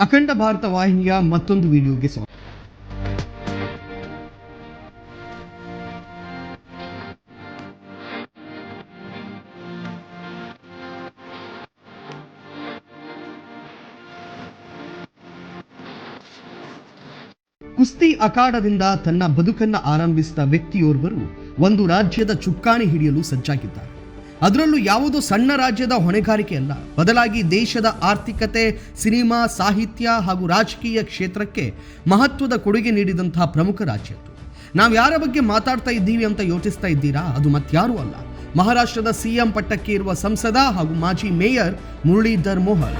ಅಖಂಡ ಭಾರತ ವಾಹಿನಿಯ ಮತ್ತೊಂದು ವಿಡಿಯೋಗೆ ಸ್ವಾಗತ. ಕುಸ್ತಿ ಅಖಾಡದಿಂದ ತನ್ನ ಬದುಕನ್ನ ಆರಂಭಿಸಿದ ವ್ಯಕ್ತಿಯೋರ್ವರು ಒಂದು ರಾಜ್ಯದ ಚುಕ್ಕಾಣಿ ಹಿಡಿಯಲು ಸಜ್ಜಾಗಿದ್ದಾರೆ. ಅದರಲ್ಲೂ ಯಾವುದೋ ಸಣ್ಣ ರಾಜ್ಯದ ಹೊಣೆಗಾರಿಕೆ ಅಲ್ಲ. ಬದಲಾಗಿ ದೇಶದ ಆರ್ಥಿಕತೆ, ಸಿನಿಮಾ, ಸಾಹಿತ್ಯ ಹಾಗೂ ರಾಜಕೀಯ ಕ್ಷೇತ್ರಕ್ಕೆ ಮಹತ್ವದ ಕೊಡುಗೆ ನೀಡಿದಂತಹ ಪ್ರಮುಖ ರಾಜ್ಯ ಅದು. ನಾವು ಯಾರ ಬಗ್ಗೆ ಮಾತಾಡ್ತಾ ಇದ್ದೀವಿ ಅಂತ ಯೋಚಿಸ್ತಾ ಇದ್ದೀರಾ? ಅದು ಮತ್ತಾರೂ ಅಲ್ಲ. ಮಹಾರಾಷ್ಟ್ರದ ಸಿಎಂ ಪಟ್ಟಕ್ಕೆ ಇರುವ ಸಂಸದ ಹಾಗೂ ಮಾಜಿ ಮೇಯರ್ ಮುರಳೀಧರ್ ಮೋಹನ್.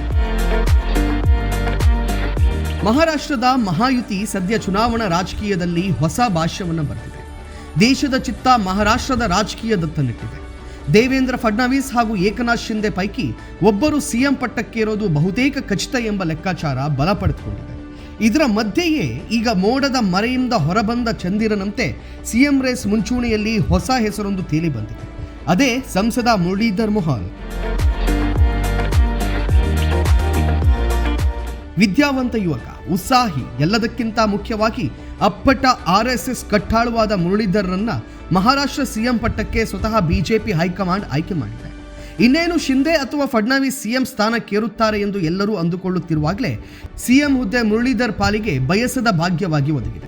ಮಹಾರಾಷ್ಟ್ರದ ಮಹಾಯುತಿ ಸದ್ಯ ಚುನಾವಣಾ ರಾಜಕೀಯದಲ್ಲಿ ಹೊಸ ಭಾಷ್ಯವನ್ನು ಬರೆದಿದೆ. ದೇಶದ ಚಿತ್ತ ಮಹಾರಾಷ್ಟ್ರದ ರಾಜಕೀಯದತ್ತನಿಟ್ಟಿದೆ ದೇವೇಂದ್ರ ಫಡ್ನವೀಸ್ ಹಾಗೂ ಏಕನಾಥ್ ಶಿಂದೆ ಪೈಕಿ ಒಬ್ಬರು ಸಿಎಂ ಪಟ್ಟಕ್ಕೇರೋದು ಬಹುತೇಕ ಖಚಿತ ಎಂಬ ಲೆಕ್ಕಾಚಾರ ಬಲಪಡೆದುಕೊಂಡಿದೆ ಇದರ ಮಧ್ಯೆಯೇ ಈಗ ಮೋಡದ ಮರೆಯಿಂದ ಹೊರಬಂದ ಚಂದಿರನಂತೆ ಸಿಎಂ ರೇಸ್ ಮುಂಚೂಣಿಯಲ್ಲಿ ಹೊಸ ಹೆಸರೊಂದು ತೇಲಿ ಬಂದಿದೆ. ಅದೇ ಸಂಸದ ಮುರಳೀಧರ್ ಮೊಹಾಲ್ ವಿದ್ಯಾವಂತ ಯುವಕ, ಉತ್ಸಾಹಿ, ಎಲ್ಲದಕ್ಕಿಂತ ಮುಖ್ಯವಾಗಿ ಅಪ್ಪಟ ಆರ್ ಎಸ್ ಎಸ್ ಕಟ್ಟಾಳುವಾದ ಮುರಳೀಧರ್ರನ್ನ ಮಹಾರಾಷ್ಟ್ರ ಸಿಎಂ ಪಟ್ಟಕ್ಕೆ ಸ್ವತಃ ಬಿಜೆಪಿ ಹೈಕಮಾಂಡ್ ಆಯ್ಕೆ ಮಾಡಿದೆ. ಇನ್ನೇನು ಶಿಂದೆ ಅಥವಾ ಫಡ್ನವೀಸ್ ಸಿಎಂ ಸ್ಥಾನಕ್ಕೇರುತ್ತಾರೆ ಎಂದು ಎಲ್ಲರೂ ಅಂದುಕೊಳ್ಳುತ್ತಿರುವಾಗಲೇ ಸಿಎಂ ಹುದ್ದೆ ಮುರಳೀಧರ್ ಪಾಲಿಗೆ ಬಯಸದ ಭಾಗ್ಯವಾಗಿ ಒದಗಿದೆ.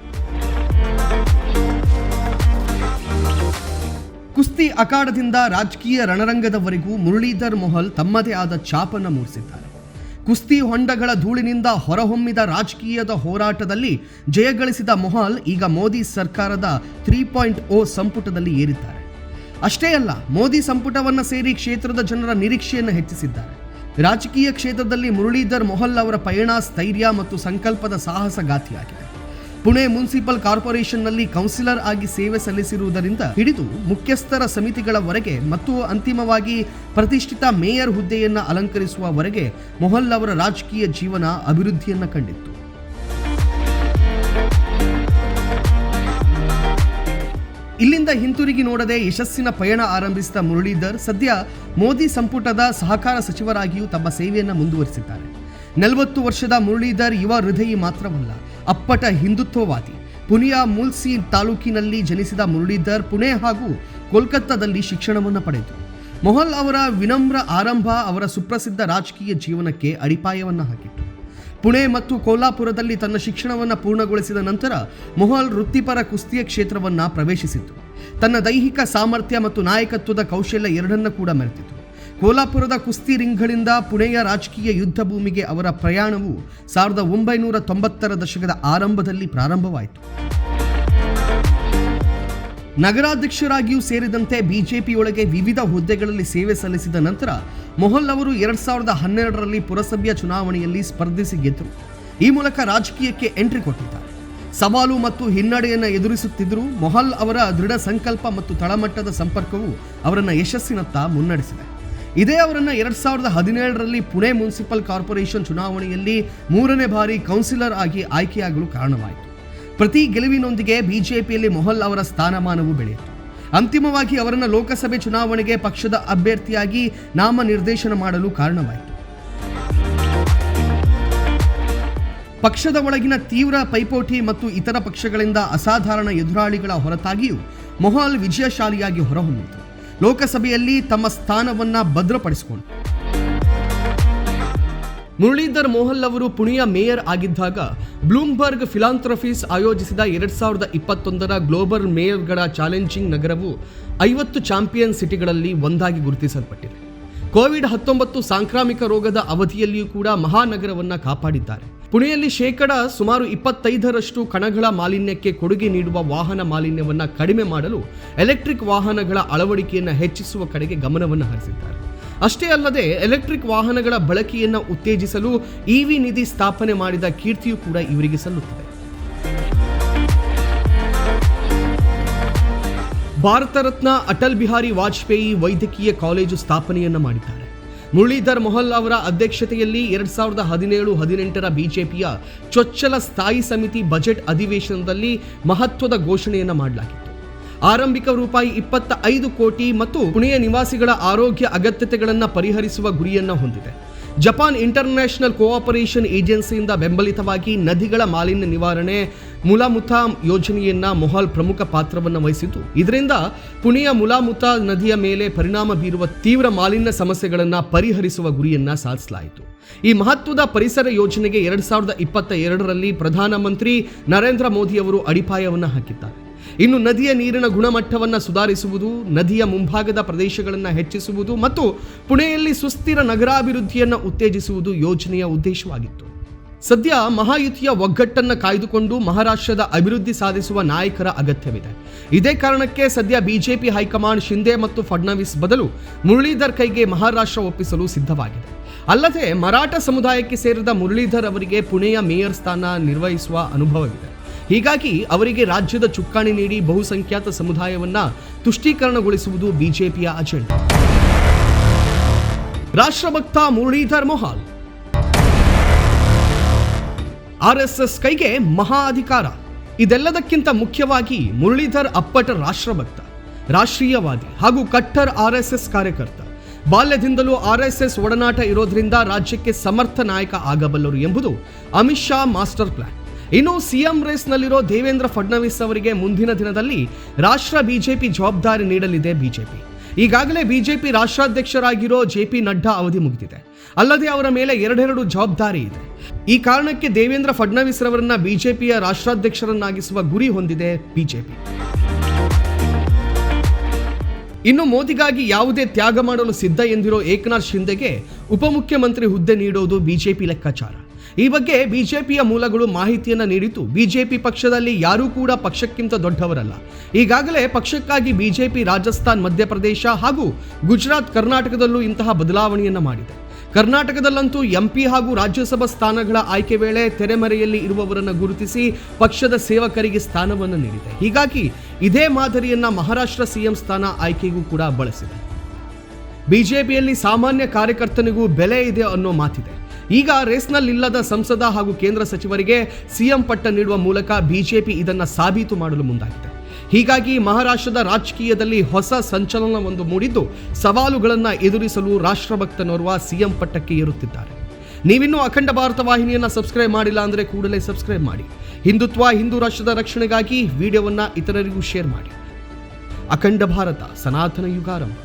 ಕುಸ್ತಿ ಅಖಾಡದಿಂದ ರಾಜಕೀಯ ರಣರಂಗದವರೆಗೂ ಮುರಳೀಧರ್ ಮೊಹಲ್ ತಮ್ಮದೇ ಆದ ಛಾಪನ್ನು ಮೂಡಿಸಿದ್ದಾರೆ. ಕುಸ್ತಿ ಹೊಂಡಗಳ ಧೂಳಿನಿಂದ ಹೊರಹೊಮ್ಮಿದ ರಾಜಕೀಯದ ಹೋರಾಟದಲ್ಲಿ ಜಯಗಳಿಸಿದ ಮೊಹಾಲ್ ಈಗ ಮೋದಿ ಸರ್ಕಾರದ ತ್ರೀ ಪಾಯಿಂಟ್ ಓ ಸಂಪುಟದಲ್ಲಿ ಏರಿದ್ದಾರೆ. ಅಷ್ಟೇ ಅಲ್ಲ, ಮೋದಿ ಸಂಪುಟವನ್ನು ಸೇರಿ ಕ್ಷೇತ್ರದ ಜನರ ನಿರೀಕ್ಷೆಯನ್ನು ಹೆಚ್ಚಿಸಿದ್ದಾರೆ. ರಾಜಕೀಯ ಕ್ಷೇತ್ರದಲ್ಲಿ ಮುರಳೀಧರ್ ಮೊಹಲ್ ಅವರ ಪಯಣ ಸ್ಥೈರ್ಯ ಮತ್ತು ಸಂಕಲ್ಪದ ಸಾಹಸಗಾಥಿಯಾಗಿದೆ ಪುಣೆ ಮುನ್ಸಿಪಲ್ ಕಾರ್ಪೊರೇಷನ್ನಲ್ಲಿ ಕೌನ್ಸಿಲರ್ ಆಗಿ ಸೇವೆ ಸಲ್ಲಿಸಿರುವುದರಿಂದ ಹಿಡಿದು ಮುಖ್ಯಸ್ಥರ ಸಮಿತಿಗಳವರೆಗೆ ಮತ್ತು ಅಂತಿಮವಾಗಿ ಪ್ರತಿಷ್ಠಿತ ಮೇಯರ್ ಹುದ್ದೆಯನ್ನು ಅಲಂಕರಿಸುವವರೆಗೆ ಮೊಹಲ್ ಅವರ ರಾಜಕೀಯ ಜೀವನ ಅಭಿವೃದ್ಧಿಯನ್ನು ಕಂಡಿತ್ತು. ಇಲ್ಲಿಂದ ಹಿಂತಿರುಗಿ ನೋಡದೆ ಯಶಸ್ಸಿನ ಪಯಣ ಆರಂಭಿಸಿದ ಮುರಳೀಧರ್ ಸದ್ಯ ಮೋದಿ ಸಂಪುಟದ ಸಹಕಾರ ಸಚಿವರಾಗಿಯೂ ತಮ್ಮ ಸೇವೆಯನ್ನು ಮುಂದುವರಿಸಿದ್ದಾರೆ. ನಲವತ್ತು ವರ್ಷದ ಮುರಳೀಧರ್ ಯುವ ಹೃದಯಿ ಮಾತ್ರವಲ್ಲ ಅಪ್ಪಟ ಹಿಂದುತ್ವವಾದಿ. ಪುಣೆಯ ಮುಲ್ಸಿ ತಾಲೂಕಿನಲ್ಲಿ ಜನಿಸಿದ ಮುರಳೀಧರ್ ಪುಣೆ ಹಾಗೂ ಕೋಲ್ಕತ್ತಾದಲ್ಲಿ ಶಿಕ್ಷಣವನ್ನು ಪಡೆದರು ಮೊಹಲ್ ಅವರ ವಿನಮ್ರ ಆರಂಭ ಅವರ ಸುಪ್ರಸಿದ್ಧ ರಾಜಕೀಯ ಜೀವನಕ್ಕೆ ಅಡಿಪಾಯವನ್ನು ಹಾಕಿತು ಪುಣೆ ಮತ್ತು ಕೋಲ್ಹಾಪುರದಲ್ಲಿ ತನ್ನ ಶಿಕ್ಷಣವನ್ನು ಪೂರ್ಣಗೊಳಿಸಿದ ನಂತರ ಮೊಹಲ್ ವೃತ್ತಿಪರ ಕುಸ್ತಿಯ ಕ್ಷೇತ್ರವನ್ನು ಪ್ರವೇಶಿಸಿತು. ತನ್ನ ದೈಹಿಕ ಸಾಮರ್ಥ್ಯ ಮತ್ತು ನಾಯಕತ್ವದ ಕೌಶಲ್ಯ ಎರಡನ್ನ ಕೂಡ ಮೆರೆತಿತು ಕೋಲ್ಹಾಪುರದ ಕುಸ್ತಿ ರಿಂಗ್ಗಳಿಂದ ಪುಣೆಯ ರಾಜಕೀಯ ಯುದ್ಧ ಭೂಮಿಗೆ ಅವರ ಪ್ರಯಾಣವು ಸಾವಿರದ ಒಂಬೈನೂರ ತೊಂಬತ್ತರ ದಶಕದ ಆರಂಭದಲ್ಲಿ ಪ್ರಾರಂಭವಾಯಿತು. ನಗರಾಧ್ಯಕ್ಷರಾಗಿಯೂ ಸೇರಿದಂತೆ ಬಿಜೆಪಿಯೊಳಗೆ ವಿವಿಧ ಹುದ್ದೆಗಳಲ್ಲಿ ಸೇವೆ ಸಲ್ಲಿಸಿದ ನಂತರ ಮೊಹಲ್ ಅವರು ಎರಡ್ ಸಾವಿರದ ಹನ್ನೆರಡರಲ್ಲಿ ಪುರಸಭೆಯ ಚುನಾವಣೆಯಲ್ಲಿ ಸ್ಪರ್ಧಿಸಿ ಗೆದ್ದರು. ಈ ಮೂಲಕ ರಾಜಕೀಯಕ್ಕೆ ಎಂಟ್ರಿ ಕೊಟ್ಟಿದ್ದಾರೆ. ಸವಾಲು ಮತ್ತು ಹಿನ್ನಡೆಯನ್ನು ಎದುರಿಸುತ್ತಿದ್ದರೂ ಮೊಹಲ್ ಅವರ ದೃಢ ಸಂಕಲ್ಪ ಮತ್ತು ತಳಮಟ್ಟದ ಸಂಪರ್ಕವು ಅವರನ್ನು ಯಶಸ್ಸಿನತ್ತ ಮುನ್ನಡೆಸಿದೆ. ಇದೇ ಅವರನ್ನು ಎರಡ್ ಸಾವಿರದ ಹದಿನೇಳರಲ್ಲಿ ಪುಣೆ ಮುನ್ಸಿಪಲ್ ಕಾರ್ಪೊರೇಷನ್ ಚುನಾವಣೆಯಲ್ಲಿ ಮೂರನೇ ಬಾರಿ ಕೌನ್ಸಿಲರ್ ಆಗಿ ಆಯ್ಕೆಯಾಗಲು ಕಾರಣವಾಯಿತು. ಪ್ರತಿ ಗೆಲುವಿನೊಂದಿಗೆ ಬಿಜೆಪಿಯಲ್ಲಿ ಮೊಹಲ್ ಅವರ ಸ್ಥಾನಮಾನವು ಬೆಳೆಯಿತು. ಅಂತಿಮವಾಗಿ ಅವರನ್ನು ಲೋಕಸಭೆ ಚುನಾವಣೆಗೆ ಪಕ್ಷದ ಅಭ್ಯರ್ಥಿಯಾಗಿ ನಾಮ ನಿರ್ದೇಶನ ಮಾಡಲು ಕಾರಣವಾಯಿತು. ಪಕ್ಷದ ಒಳಗಿನ ತೀವ್ರ ಪೈಪೋಟಿ ಮತ್ತು ಇತರ ಪಕ್ಷಗಳಿಂದ ಅಸಾಧಾರಣ ಎದುರಾಳಿಗಳ ಹೊರತಾಗಿಯೂ ಮೊಹಾಲ್ ವಿಜಯಶಾಲಿಯಾಗಿ ಹೊರಹೊಮ್ಮಿತು ಲೋಕಸಭೆಯಲ್ಲಿ ತಮ್ಮ ಸ್ಥಾನವನ್ನ ಭದ್ರಪಡಿಸಿಕೊಂಡು. ಮುರಳೀಧರ್ ಮೋಹಲ್ ಅವರು ಪುಣೆಯ ಮೇಯರ್ ಆಗಿದ್ದಾಗ ಬ್ಲೂಮ್ಬರ್ಗ್ ಫಿಲಾಂಥ್ರಫೀಸ್ ಆಯೋಜಿಸಿದ ಎರಡ್ ಸಾವಿರದ ಇಪ್ಪತ್ತೊಂದರ ಗ್ಲೋಬಲ್ ಮೇಯರ್ಗಳ ಚಾಲೆಂಜಿಂಗ್ ನಗರವು ಐವತ್ತು ಚಾಂಪಿಯನ್ ಸಿಟಿಗಳಲ್ಲಿ ಒಂದಾಗಿ ಗುರುತಿಸಲ್ಪಟ್ಟಿದೆ. ಕೋವಿಡ್ ಹತ್ತೊಂಬತ್ತು ಸಾಂಕ್ರಾಮಿಕ ರೋಗದ ಅವಧಿಯಲ್ಲಿಯೂ ಕೂಡ ಮಹಾನಗರವನ್ನು ಕಾಪಾಡಿದ್ದಾರೆ. ಪುಣೆಯಲ್ಲಿ ಶೇಕಡ ಸುಮಾರು ಇಪ್ಪತ್ತೈದರಷ್ಟು ಕಣಗಳ ಮಾಲಿನ್ಯಕ್ಕೆ ಕೊಡುಗೆ ನೀಡುವ ವಾಹನ ಮಾಲಿನ್ಯವನ್ನು ಕಡಿಮೆ ಮಾಡಲು ಎಲೆಕ್ಟ್ರಿಕ್ ವಾಹನಗಳ ಅಳವಡಿಕೆಯನ್ನು ಹೆಚ್ಚಿಸುವ ಕಡೆಗೆ ಗಮನವನ್ನು ಹರಿಸಿದ್ದಾರೆ. ಅಷ್ಟೇ ಅಲ್ಲದೆ ಎಲೆಕ್ಟ್ರಿಕ್ ವಾಹನಗಳ ಬಳಕೆಯನ್ನು ಉತ್ತೇಜಿಸಲು ಇವಿ ನಿಧಿ ಸ್ಥಾಪನೆ ಮಾಡಿದ ಕೀರ್ತಿಯೂ ಕೂಡ ಇವರಿಗೆ ಸಲ್ಲುತ್ತದೆ. ಭಾರತ ರತ್ನ ಅಟಲ್ ಬಿಹಾರಿ ವಾಜಪೇಯಿ ವೈದ್ಯಕೀಯ ಕಾಲೇಜು ಸ್ಥಾಪನೆಯನ್ನು ಮಾಡಿದ್ದಾರೆ. ಮುರಳೀಧರ್ ಮೊಹಲ್ ಅವರ ಅಧ್ಯಕ್ಷತೆಯಲ್ಲಿ ಎರಡ್ ಸಾವಿರದ ಹದಿನೇಳು, ಹದಿನೆಂಟರ ಬಿಜೆಪಿಯ ಚೊಚ್ಚಲ ಸ್ಥಾಯಿ ಸಮಿತಿ ಬಜೆಟ್ ಅಧಿವೇಶನದಲ್ಲಿ ಮಹತ್ವದ ಘೋಷಣೆಯನ್ನು ಮಾಡಲಾಗಿತ್ತು. ಆರಂಭಿಕ ರೂಪಾಯಿ ಇಪ್ಪತ್ತ ಐದು ಕೋಟಿ ಮತ್ತು ಪುಣೆಯ ನಿವಾಸಿಗಳ ಆರೋಗ್ಯ ಅಗತ್ಯತೆಗಳನ್ನು ಪರಿಹರಿಸುವ ಗುರಿಯನ್ನು ಹೊಂದಿದೆ. ಜಪಾನ್ ಇಂಟರ್ನ್ಯಾಷನಲ್ ಕೋಆಪರೇಷನ್ ಏಜೆನ್ಸಿಯಿಂದ ಬೆಂಬಲಿತವಾಗಿ ನದಿಗಳ ಮಾಲಿನ್ಯ ನಿವಾರಣೆ ಮುಲಾಮುತಾ ಯೋಜನೆಯನ್ನ ಮೊಹಾಲ್ ಪ್ರಮುಖ ಪಾತ್ರವನ್ನು ವಹಿಸಿತು ಇದರಿಂದ ಪುಣೆಯ ಮುಲಾಮುತಾ ನದಿಯ ಮೇಲೆ ಪರಿಣಾಮ ಬೀರುವ ತೀವ್ರ ಮಾಲಿನ್ಯ ಸಮಸ್ಯೆಗಳನ್ನು ಪರಿಹರಿಸುವ ಗುರಿಯನ್ನ ಸಾಧಿಸಲಾಯಿತು. ಈ ಮಹತ್ವದ ಪರಿಸರ ಯೋಜನೆಗೆ ಎರಡ್ ಸಾವಿರದ ಇಪ್ಪತ್ತ ಎರಡರಲ್ಲಿ ಪ್ರಧಾನಮಂತ್ರಿ ನರೇಂದ್ರ ಮೋದಿ ಅವರು ಅಡಿಪಾಯವನ್ನು ಹಾಕಿದ್ದಾರೆ. ಇನ್ನು ನದಿಯ ನೀರಿನ ಗುಣಮಟ್ಟವನ್ನು ಸುಧಾರಿಸುವುದು, ನದಿಯ ಮುಂಭಾಗದ ಪ್ರದೇಶಗಳನ್ನು ಹೆಚ್ಚಿಸುವುದು ಮತ್ತು ಪುಣೆಯಲ್ಲಿ ಸುಸ್ಥಿರ ನಗರಾಭಿವೃದ್ಧಿಯನ್ನು ಉತ್ತೇಜಿಸುವುದು ಯೋಜನೆಯ ಉದ್ದೇಶವಾಗಿತ್ತು. ಸದ್ಯ ಮಹಾಯುತಿಯ ಒಗ್ಗಟ್ಟನ್ನು ಕಾಯ್ದುಕೊಂಡು ಮಹಾರಾಷ್ಟ್ರದ ಅಭಿವೃದ್ಧಿ ಸಾಧಿಸುವ ನಾಯಕರ ಅಗತ್ಯವಿದೆ. ಇದೇ ಕಾರಣಕ್ಕೆ ಸದ್ಯ ಬಿಜೆಪಿ ಹೈಕಮಾಂಡ್ ಶಿಂದೆ ಮತ್ತು ಫಡ್ನವೀಸ್ ಬದಲು ಮುರಳೀಧರ್ ಕೈಗೆ ಮಹಾರಾಷ್ಟ್ರ ಒಪ್ಪಿಸಲು ಸಿದ್ಧವಾಗಿದೆ. ಅಲ್ಲದೆ ಮರಾಠ ಸಮುದಾಯಕ್ಕೆ ಸೇರಿದ ಮುರಳೀಧರ್ ಅವರಿಗೆ ಪುಣೆಯ ಮೇಯರ್ ಸ್ಥಾನ ನಿರ್ವಹಿಸುವ ಅನುಭವವಿದೆ. ಹೀಗಾಗಿ ಅವರಿಗೆ ರಾಜ್ಯದ ಚುಕ್ಕಾಣಿ ನೀಡಿ ಬಹುಸಂಖ್ಯಾತ ಸಮುದಾಯವನ್ನ ತುಷ್ಟೀಕರಣಗೊಳಿಸುವುದು ಬಿಜೆಪಿಯ ಅಜೆಂಡಾ. ರಾಷ್ಟ್ರಭಕ್ತ ಮುರಳೀಧರ್ ಮೊಹಾಲ್. ಆರ್ಎಸ್ಎಸ್ ಕೈಗೆ ಮಹಾ ಅಧಿಕಾರ. ಇದೆಲ್ಲದಕ್ಕಿಂತ ಮುಖ್ಯವಾಗಿ ಮುರಳೀಧರ್ ಅಪ್ಪಟ ರಾಷ್ಟ್ರಭಕ್ತ, ರಾಷ್ಟ್ರೀಯವಾದಿ ಹಾಗೂ ಕಟ್ಟರ್ ಆರ್ಎಸ್ಎಸ್ ಕಾರ್ಯಕರ್ತ. ಬಾಲ್ಯದಿಂದಲೂ ಆರ್ಎಸ್ಎಸ್ ಒಡನಾಟ ಇರೋದ್ರಿಂದ ರಾಜ್ಯಕ್ಕೆ ಸಮರ್ಥ ನಾಯಕ ಆಗಬಲ್ಲರು ಎಂಬುದು ಅಮಿತ್ ಶಾ ಮಾಸ್ಟರ್ ಪ್ಲಾನ್. ಇನ್ನು ಸಿಎಂ ರೇಸ್ನಲ್ಲಿರೋ ದೇವೇಂದ್ರ ಫಡ್ನವೀಸ್ ಅವರಿಗೆ ಮುಂದಿನ ದಿನದಲ್ಲಿ ರಾಷ್ಟ್ರ ಬಿಜೆಪಿ ಜವಾಬ್ದಾರಿ ನೀಡಲಿದೆ ಬಿಜೆಪಿ. ಈಗಾಗಲೇ ಬಿಜೆಪಿ ರಾಷ್ಟ್ರಾಧ್ಯಕ್ಷರಾಗಿರೋ ಜೆ ಪಿ ನಡ್ಡಾ ಅವಧಿ ಮುಗಿದಿದೆ. ಅಲ್ಲದೆ ಅವರ ಮೇಲೆ ಎರಡೆರಡು ಜವಾಬ್ದಾರಿ ಇದೆ. ಈ ಕಾರಣಕ್ಕೆ ದೇವೇಂದ್ರ ಫಡ್ನವೀಸ್ ರವರನ್ನ ಬಿಜೆಪಿಯ ರಾಷ್ಟ್ರಾಧ್ಯಕ್ಷರನ್ನಾಗಿಸುವ ಗುರಿ ಹೊಂದಿದೆ ಬಿಜೆಪಿ. ಇನ್ನು ಮೋದಿಗಾಗಿ ಯಾವುದೇ ತ್ಯಾಗ ಮಾಡಲು ಸಿದ್ಧ ಎಂದಿರೋ ಏಕನಾಥ್ ಶಿಂದೆಗೆ ಉಪಮುಖ್ಯಮಂತ್ರಿ ಹುದ್ದೆ ನೀಡೋದು ಬಿಜೆಪಿ ಲೆಕ್ಕಾಚಾರ. ಈ ಬಗ್ಗೆ ಬಿಜೆಪಿಯ ಮೂಲಗಳು ಮಾಹಿತಿಯನ್ನು ನೀಡಿತು ಬಿಜೆಪಿ ಪಕ್ಷದಲ್ಲಿ ಯಾರೂ ಕೂಡ ಪಕ್ಷಕ್ಕಿಂತ ದೊಡ್ಡವರಲ್ಲ. ಈಗಾಗಲೇ ಪಕ್ಷಕ್ಕಾಗಿ ಬಿಜೆಪಿ, ರಾಜಸ್ಥಾನ್, ಮಧ್ಯಪ್ರದೇಶ ಹಾಗೂ ಗುಜರಾತ್, ಕರ್ನಾಟಕದಲ್ಲೂ ಇಂತಹ ಬದಲಾವಣೆಯನ್ನು ಮಾಡಿದೆ. ಕರ್ನಾಟಕದಲ್ಲಂತೂ ಎಂಪಿ ಹಾಗೂ ರಾಜ್ಯಸಭಾ ಸ್ಥಾನಗಳ ಆಯ್ಕೆ ವೇಳೆ ತೆರೆಮರೆಯಲ್ಲಿ ಇರುವವರನ್ನು ಗುರುತಿಸಿ ಪಕ್ಷದ ಸೇವಕರಿಗೆ ಸ್ಥಾನವನ್ನು ನೀಡಿದೆ. ಹೀಗಾಗಿ ಇದೇ ಮಾದರಿಯನ್ನ ಮಹಾರಾಷ್ಟ್ರ ಸಿಎಂ ಸ್ಥಾನ ಆಯ್ಕೆಗೂ ಕೂಡ ಬಳಸಿದೆ. ಬಿಜೆಪಿಯಲ್ಲಿ ಸಾಮಾನ್ಯ ಕಾರ್ಯಕರ್ತನಿಗೂ ಬೆಲೆ ಇದೆ ಅನ್ನೋ ಮಾತಿದೆ. ಈಗ ರೇಸ್ನಲ್ಲಿಲ್ಲದ ಸಂಸದ ಹಾಗೂ ಕೇಂದ್ರ ಸಚಿವರಿಗೆ ಸಿಎಂ ಪಟ್ಟ ನೀಡುವ ಮೂಲಕ ಬಿಜೆಪಿ ಇದನ್ನು ಸಾಬೀತು ಮಾಡಲು ಮುಂದಾಗಿದೆ. ಹೀಗಾಗಿ ಮಹಾರಾಷ್ಟ್ರದ ರಾಜಕೀಯದಲ್ಲಿ ಹೊಸ ಸಂಚಲನವೊಂದು ಮೂಡಿದ್ದು, ಸವಾಲುಗಳನ್ನು ಎದುರಿಸಲು ರಾಷ್ಟ್ರಭಕ್ತನೋರ್ವ ಸಿಎಂ ಪಟ್ಟಕ್ಕೆ ಏರುತ್ತಿದ್ದಾರೆ. ನೀವಿನ್ನೂ ಅಖಂಡ ಭಾರತ ವಾಹಿನಿಯನ್ನು ಸಬ್ಸ್ಕ್ರೈಬ್ ಮಾಡಿಲ್ಲ ಅಂದರೆ ಕೂಡಲೇ ಸಬ್ಸ್ಕ್ರೈಬ್ ಮಾಡಿ. ಹಿಂದುತ್ವ, ಹಿಂದೂ ರಾಷ್ಟ್ರದ ರಕ್ಷಣೆಗಾಗಿ ವಿಡಿಯೋವನ್ನು ಇತರರಿಗೂ ಶೇರ್ ಮಾಡಿ. ಅಖಂಡ ಭಾರತ, ಸನಾತನ ಯುಗಾರಂಭ.